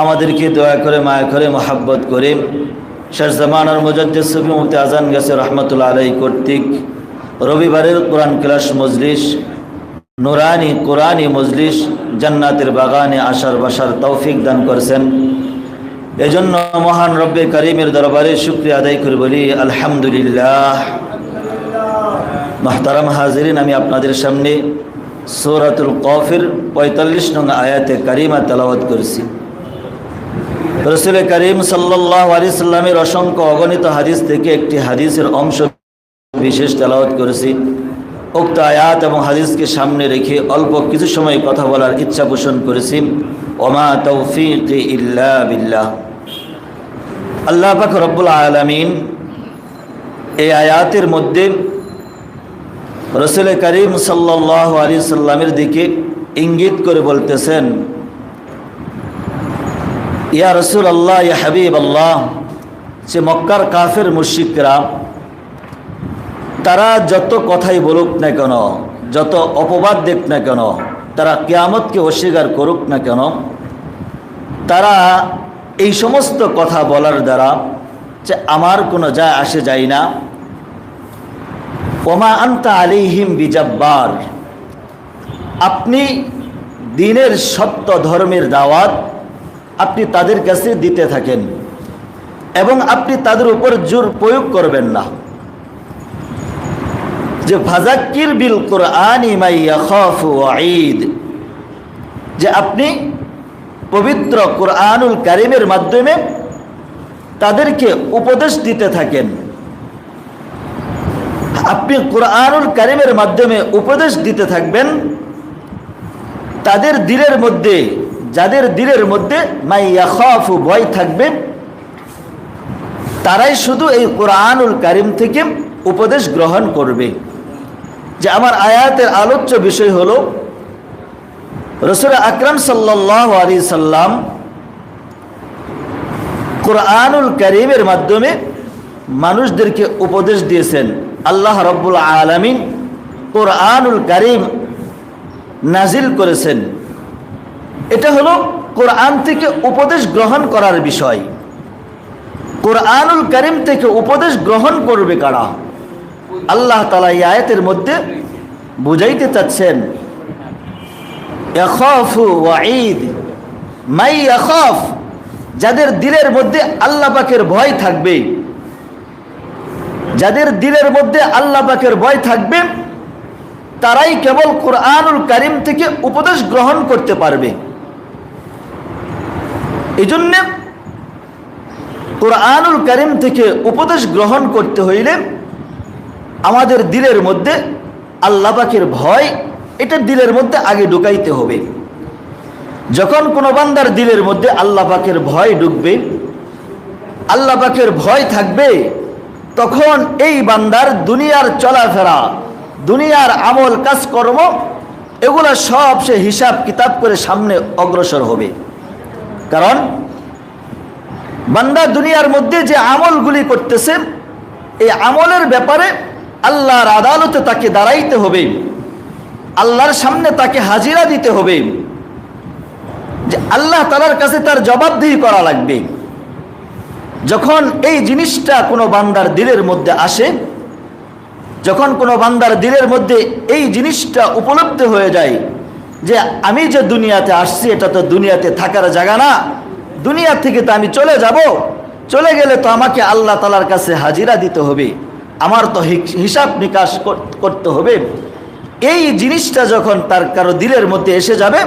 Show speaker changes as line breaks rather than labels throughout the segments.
আমাদেরকে দয়া করে, মায়া করে, মহাব্বত করে। শেষ জামানার মুজাদ্দিদ সুফি মুফতি আজান গেছে রহমতুল্লা আলাই কর্তৃক। রবিবারের কোরআন ক্লাস মজলিস, নুরানি কোরআনি মজলিস, জান্নাতের বাগানে আসার বাসার তৌফিক দান করছেন। এজন্য মহান রব্বে করিমের দরবারে শুক্রিয়া আদায় করে বলি, আলহামদুলিল্লাহ। মাহতারাম হাজিরিন, আমি আপনাদের সামনে সৌরাতুল কফির পঁয়তাল্লিশ নং আয়াতে কারিমা তেলাওয়াত করেছি। রসুল করিম সাল্লাহ আলি সাল্লামের অসংখ্য অগণিত হাদিস থেকে একটি হাদিসের অংশ বিশেষ তেলাওয়াত করেছি। উক্ত আয়াত এবং হাদিসকে সামনে রেখে অল্প কিছু সময় কথা বলার ইচ্ছা পোষণ করেছি। ওমা তৌফিক ইল্লা বিল্লাহ। আল্লাহ পাক রব্বুল আলমিন এই আয়াতের মধ্যে রসুল করিম সাল্লাহ আলি সাল্লামের দিকে ইঙ্গিত করে বলতেছেন ইয়া রসুল আল্লাহ ইয়া হাবিব আল্লাহ সে মক্কার কাফের মুশিকরা তারা যত কথাই বলুক না কেন, যত অপবাদ দেখ না কেন, তারা কেয়ামতকে অস্বীকার করুক না কেন, তারা এই সমস্ত কথা বলার দ্বারা যে আমার কোনো যায় আসে যায় না। ওমা আন্তা আলিহিম বিজাব্বার। আপনি দিনের সত্য ধর্মের দাওয়াত আপনি তাদের কাছে দিতে থাকেন এবং আপনি তাদের উপর জোর প্রয়োগ করবেন না। যে ফাজাক্কির বিল কোরআন ঈদ যে আপনি পবিত্র কোরআনুল কারিমের মাধ্যমে তাদেরকে উপদেশ দিতে থাকেন। আপনি কোরআনুল কারিমের মাধ্যমে উপদেশ দিতে থাকবেন, তাদের দিলের মধ্যে যাদের দিলের মধ্যে মাইয়াখু ভয় থাকবে, তারাই শুধু এই কোরআনুল কারিম থেকে উপদেশ গ্রহণ করবে। যে আমার আয়াতের আলোচ্য বিষয় হলো, রসুল আকরাম সাল্লাহ আলী সাল্লাম কোরআনুল করিমের মাধ্যমে মানুষদেরকে উপদেশ দিয়েছেন, আল্লাহ রব্বুল আলমিন কোরআনুল করিম নাজিল করেছেন। এটা হলো কোরআন থেকে উপদেশ গ্রহণ করার বিষয়। কোরআনুল করিম থেকে উপদেশ গ্রহণ করবে কারা? আল্লাহ তালা এই আয়াতের মধ্যে বুঝাইতে চাচ্ছেন মাই ইয়াখফ যাদের দিলের মধ্যে আল্লাহ পাকের ভয় থাকবে। যাদের দিলের মধ্যে আল্লাহ পাকের ভয় থাকবে, তারাই কেবল কোরআনুল কারিম থেকে উপদেশ গ্রহণ করতে পারবে। এই জন্যে কোরআনুল কারিম থেকে উপদেশ গ্রহণ করতে হইলে আমাদের দিলের মধ্যে আল্লাহ পাকের ভয়, এটা দিলের মধ্যে আগে ঢুকাইতে হবে। যখন কোনো বান্দার দিলের মধ্যে আল্লাহ পাকের ভয় ঢুকবে, আল্লাহ পাকের ভয় থাকবে, তখন এই বান্দার দুনিয়ার চলাফেরা, দুনিয়ার আমল কাজকর্ম, এগুলা সব সে হিসাব কিতাব করে সামনে অগ্রসর হবে। কারণ বান্দা দুনিয়ার মধ্যে যে আমলগুলি করতেছে, এই আমলের ব্যাপারে আল্লাহর আদালতে তাকে দাঁড়াইতে হবে, আল্লাহর সামনে তাকে হাজিরা দিতে হবে, যে আল্লাহ তালার কাছে তার জবাবদিহি করা লাগবে। যখন এই জিনিসটা কোনো বান্দার দিলের মধ্যে আসে, যখন কোনো বান্দার দিলের মধ্যে এই জিনিসটা উপলব্ধ হয়ে যায় যে আমি যে দুনিয়াতে আসছি, এটা তো দুনিয়াতে থাকার জায়গা না। দুনিয়া থেকে তো আমি চলে যাব। চলে গেলে তো আমাকে আল্লাহ তালার কাছে হাজিরা দিতে হবে। আমার তো হিসাব নিকাশ করতে হবে। এই জিনিসটা যখন তার কারও দিলের মধ্যে এসে যাবে,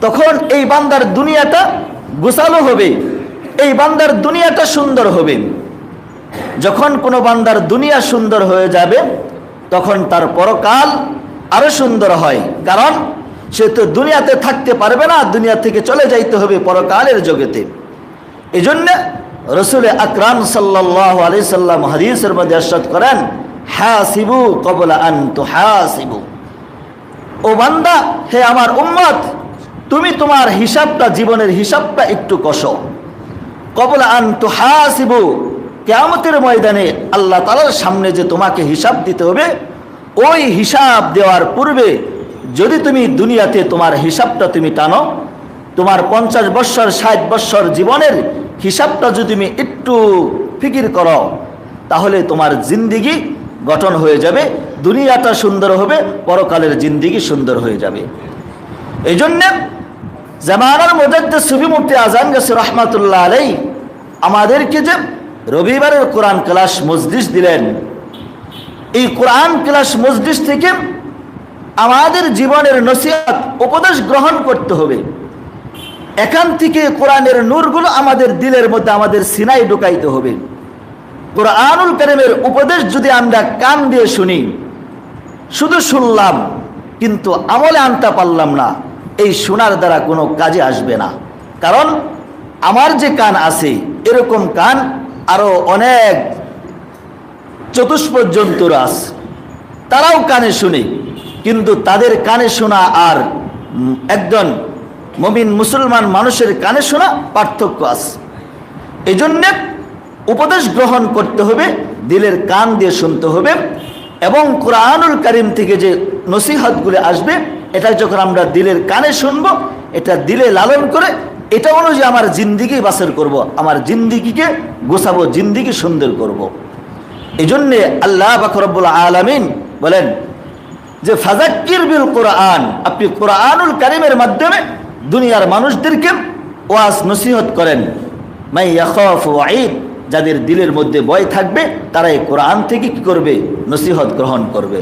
তখন এই বান্দার দুনিয়াটা গোছালো হবে। এই বান্দার দুনিয়াটা সুন্দর হবে। যখন কোনো বান্দার দুনিয়া সুন্দর হয়ে যাবে, তখন তার পরকাল আরও সুন্দর হয়। কারণ সে তো দুনিয়াতে থাকতে পারবে না, দুনিয়া থেকে চলে যাইতে হবে পরকালের জগতে। এই জন্য রসুল আকরাম সাল্লাম হাদিসের মধ্যে আশ্বাদ করেন, হাসিবু কবলা আন তো হাসিবু ও বান্দা, হে আমার উম্মত, তুমি তোমার হিসাবটা, জীবনের হিসাবটা একটু কষো। কবলা আন তো হাসিবু কেয়ামতের ময়দানে আল্লাহ তালার সামনে যে তোমাকে হিসাব দিতে হবে, ওই হিসাব দেওয়ার পূর্বে যদি তুমি দুনিয়াতে তোমার হিসাবটা তুমি টানো, তোমার পঞ্চাশ বৎসর, ষাট বৎসর জীবনের হিসাবটা যদি তুমি একটু ফিকির করো, তাহলে তোমার জিন্দিগি গঠন হয়ে যাবে, দুনিয়াটা সুন্দর হবে, পরকালের জিন্দিগি সুন্দর হয়ে যাবে। এই জন্যে জামানার মধ্যে সুফি মুফতি আজান গেছে রহমাতুল্লাহ আলাই আমাদেরকে যে রবিবারের কোরআন ক্লাস মসজিদ দিলেন। এই কোরআন ক্লাস মসজিদ থেকে আমাদের জীবনের নসিহত, উপদেশ গ্রহণ করতে হবে। এখান থেকে কোরআনের নূরগুলো আমাদের দিলের মধ্যে আমাদের সিনাই ঢুকাইতে হবে। কোরআনুল করিমের উপদেশ যদি আমরা কান দিয়ে শুনি, শুধু শুনলাম, কিন্তু আমলে আনতে পারলাম না, এই শোনার দ্বারা কোনো কাজে আসবে না। কারণ আমার যে কান আছে, এরকম কান আরও অনেক চতুষ্পর্যন্ত রাস তারাও কানে শুনে। কিন্তু তাদের কানে শোনা আর একজন মমিন মুসলমান মানুষের কানে শোনা পার্থক্য আছে এই জন্যে উপদেশ গ্রহণ করতে হবে, দিলের কান দিয়ে শুনতে হবে এবং কোরআনুল করিম থেকে যে নসিহতগুলি আসবে, এটা যখন আমরা দিলের কানে শুনব, এটা দিলে লালন করে, এটা অনুযায়ী আমার জিন্দিগি বাসের করব, আমার জিন্দিগিকে গোছাবো, জিন্দিগি সুন্দর করব। এই জন্যে আল্লাহ বাকরবুল আলমিন বলেন যে ফাজাক্কির বিল কোরআন, আপনি কোরআনুল কারিমের মাধ্যমে দুনিয়ার মানুষদেরকে ওয়াজ নসিহত করেন। যাদের দিলের মধ্যে ভয় থাকবে তারা এই কোরআন থেকে কি করবে? নসিহত গ্রহণ করবে।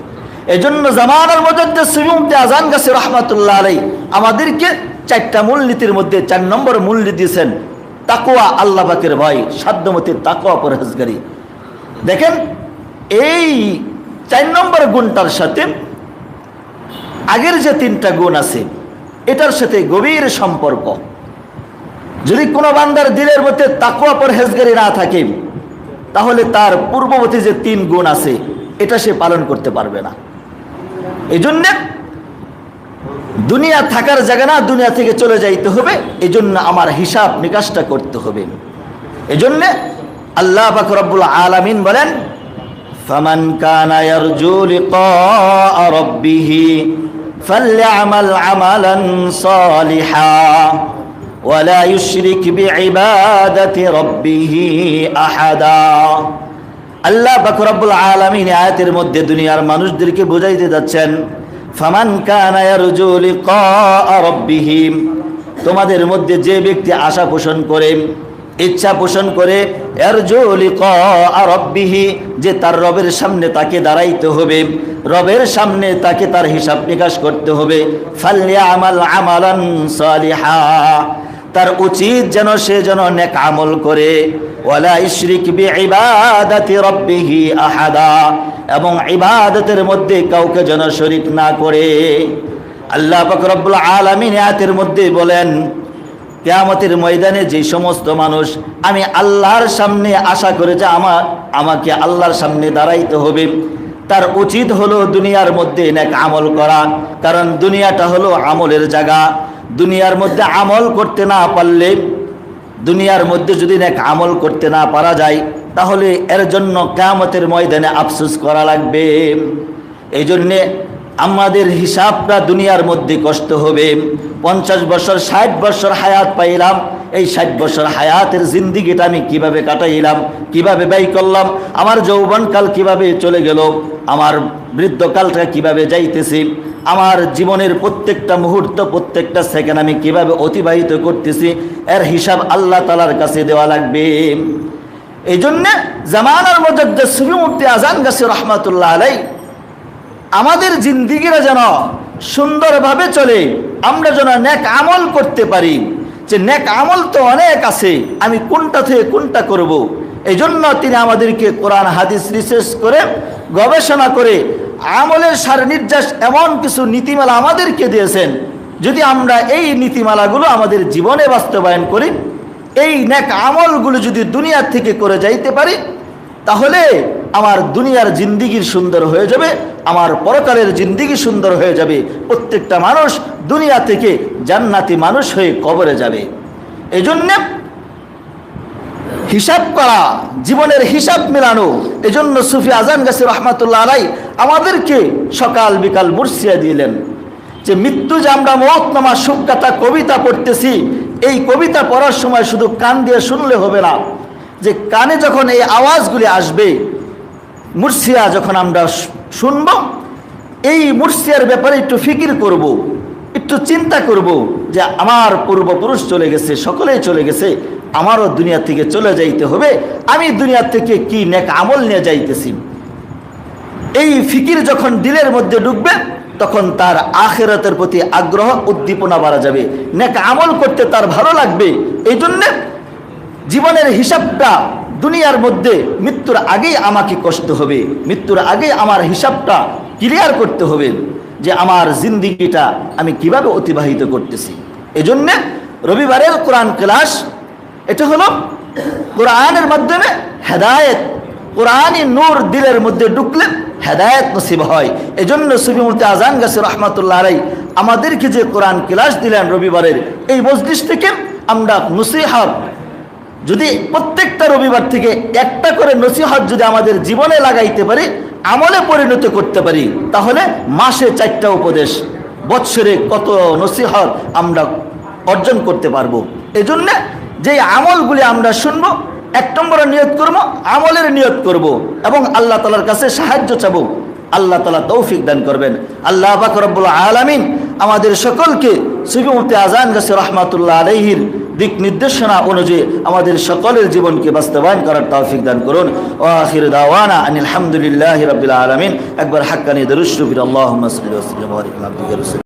এই জন্য জামানার মধ্যে সুবিমতে আজান গাছে রহমাতুল্লাহ আলাই আমাদেরকে চারটা মূলনীতির মধ্যে চার নম্বর মূলনীতি দিয়েছেন তাকুয়া আল্লাহ পাকের ভয়, সাধ্যমতে তাকুয়া পরহেজগারি। দেখেন, এই চার নম্বর গুণটার সাথে আগের যে তিনটা গুণ আছে, এটার সাথে গভীর সম্পর্ক। যদি কোনো বান্দার দিলের মধ্যে তাকুয়া পরহেজগারি না থাকে, তাহলে তার পূর্ববর্তী যে তিন গুণ আছে, এটা সে পালন করতে পারবে না। এই দুনিয়া থাকার জায়গা না, দুনিয়া থেকে চলে যাইতে হবে, এজন্য আমার হিসাব নিকাশটা করতে হবে। এজন্য আল্লাহ বাকরবুল আলমিন বলেন, ফামান কানায়ার জুলিক রব্বিহি فليعمل عملا صالحا ولا يشرك بعبادة ربه أحدا আল্লাহ বাকরবুল আলমিন আয়াতের মধ্যে দুনিয়ার মানুষদেরকে বুঝাইতে যাচ্ছেন ফামান কানা ইয়ারজু লিকা রাব্বিহিম তোমাদের মধ্যে যে ব্যক্তি আশা পোষণ করে ইচ্ছা পোষণ করে যে তার রবের সামনে তাকে দাঁড়াইতে হবে। রবের সামনে তাকে তার হিসাব নিকাশ করতে হবে। সালিহা তার উচিত যেন সে যেন নেক আমল করে। আহাদা এবং ইবাদতের মধ্যে কাউকে যেন শরীক না করে। আল্লাহ পাক রব্বুল মধ্যে বলেন কেয়ামতের ময়দানে যে সমস্ত মানুষ, আমি আল্লাহর সামনে আশা করে যে আমার, আমাকে আল্লাহর সামনে দাঁড়াইতে হবে। তার উচিত হলো দুনিয়ার মধ্যে নেক আমল করা, কারণ দুনিয়াটা হলো আমলের জায়গা। দুনিয়ার মধ্যে আমল করতে না পারলে, দুনিয়ার মধ্যে যদি নেক আমল করতে না পারা যায়, তাহলে এর জন্য কেয়ামতের ময়দানে আফসুস করা লাগবে। এই জন্যে আমাদের হিসাবটা দুনিয়ার মধ্যে কষ্ট হবে। পঞ্চাশ বছর, ষাট বছর হায়াত পাইলাম। এই ষাট বছর হায়াতের জিন্দিগিটা আমি কীভাবে কাটাইলাম, কীভাবে ব্যয় করলাম, আমার যৌবনকাল কীভাবে চলে গেল, আমার বৃদ্ধকালটা কীভাবে যাইতেছি, আমার জীবনের প্রত্যেকটা মুহূর্ত, প্রত্যেকটা সেকেন্ড আমি কীভাবে অতিবাহিত করতেছি, এর হিসাব আল্লাহ তালার কাছে দেওয়া লাগবে। এই জন্যে জামানার মধ্যে সুফিমুক্তি আজান গাছে রহমাতুল্লাহ আলাই আমাদের জিন্দিগিরা যেন সুন্দরভাবে চলে, আমরা যেন ন্যাক আমল করতে পারি যে ন্যাক আমল তো অনেক আছে, আমি কোনটা থেকে কোনটা করব। এই জন্য তিনি আমাদেরকে কোরআন, হাদিস রিসার্চ করে গবেষণা করে আমলের সার নির্যাস এমন কিছু নীতিমালা আমাদেরকে দিয়েছেন যদি আমরা এই নীতিমালাগুলো আমাদের জীবনে বাস্তবায়ন করি, এই ন্যাক আমলগুলো যদি দুনিয়ার থেকে করে যাইতে পারি, তাহলে আমার দুনিয়ার জিন্দিগির সুন্দর হয়ে যাবে, আমার পরকালের জিন্দিগি সুন্দর হয়ে যাবে। প্রত্যেকটা মানুষ দুনিয়া থেকে জান্নাতি মানুষ হয়ে কবরে যাবে। এই জন্যে হিসাব করা, জীবনের হিসাব মেলানো, এজন্য সুফি আজান গাছি রহমাতুল্লাহ আলাই আমাদেরকে সকাল বিকাল মুর্শিয়া দিলেন যে, মৃত্যু যে আমরা মহৎনামা সুখ্যাতা কবিতা পড়তেছি, এই কবিতা পড়ার সময় শুধু কান দিয়ে শুনলে হবে না, যে কানে যখন এই আওয়াজগুলি আসবে মুর্শিয়া যখন আমরা শুনব, এই মুর্শিয়ার ব্যাপারে একটু ফিকির করব। একটু চিন্তা করব যে আমার পূর্বপুরুষ চলে গেছে, সকলেই চলে গেছে, আমারও দুনিয়া থেকে চলে যাইতে হবে, আমি দুনিয়া থেকে কি নেক আমল নিয়ে যাইতেছি এই ফিকির যখন দিলের মধ্যে ঢুকবে তখন তার আখেরাতের প্রতি আগ্রহ, উদ্দীপনা বাড়া যাবে নেক আমল করতে তার ভালো লাগবে এই জন্যে জীবনের হিসাবটা দুনিয়ার মধ্যে মৃত্যুর আগেই আমাকে কষ্ট হবে, মৃত্যুর আগেই আমার হিসাবটা ক্লিয়ার করতে হবে যে আমার জিন্দিগিটা আমি কীভাবে অতিবাহিত করতেছি। এজন্যে রবিবারের কোরআন ক্লাস, এটা হলো কোরআনের মাধ্যমে হেদায়েত, কোরআনই নূর দিলের মধ্যে ঢুকলে হেদায়েত নসিব হয়। এজন্য সুফিমূর্তি আজান গাছে রহমাতুল্লাহ আলাই আমাদেরকে যে কোরআন ক্লাস দিলেন রবিবারের, এই মজলিস থেকে আমরা নসিহাত যদি প্রত্যেকটা রবিবার থেকে একটা করে নসিহত যদি আমাদের জীবনে লাগাইতে পারি, আমলে পরিণত করতে পারি, তাহলে মাসে চারটা উপদেশ, বৎসরে কত নসিহত আমরা অর্জন করতে পারব। এজন্য যে আমলগুলি আমরা শুনব, এক নম্বরে নিয়ত করব, আমলের নিয়ত করব এবং আল্লাহ তালার কাছে সাহায্য চাবো। আল্লাহ তালা তৌফিক দান করবেন। আল্লাহ বাকরবুল আলামিন আমাদের সকলকে সুফিমুফতি আজান গাছে রহমাতুল্লাহ আলহির দিক নির্দেশনা অনুযায়ী আমাদের সকলের জীবনকে বাস্তবায়ন করার তৌফিক দান করুন। ও আখির দাওয়ানা আনিল হামদুলিল্লাহি রবিল আলমিন। একবার হাক্কানি দরুশ রবির আল্লাহ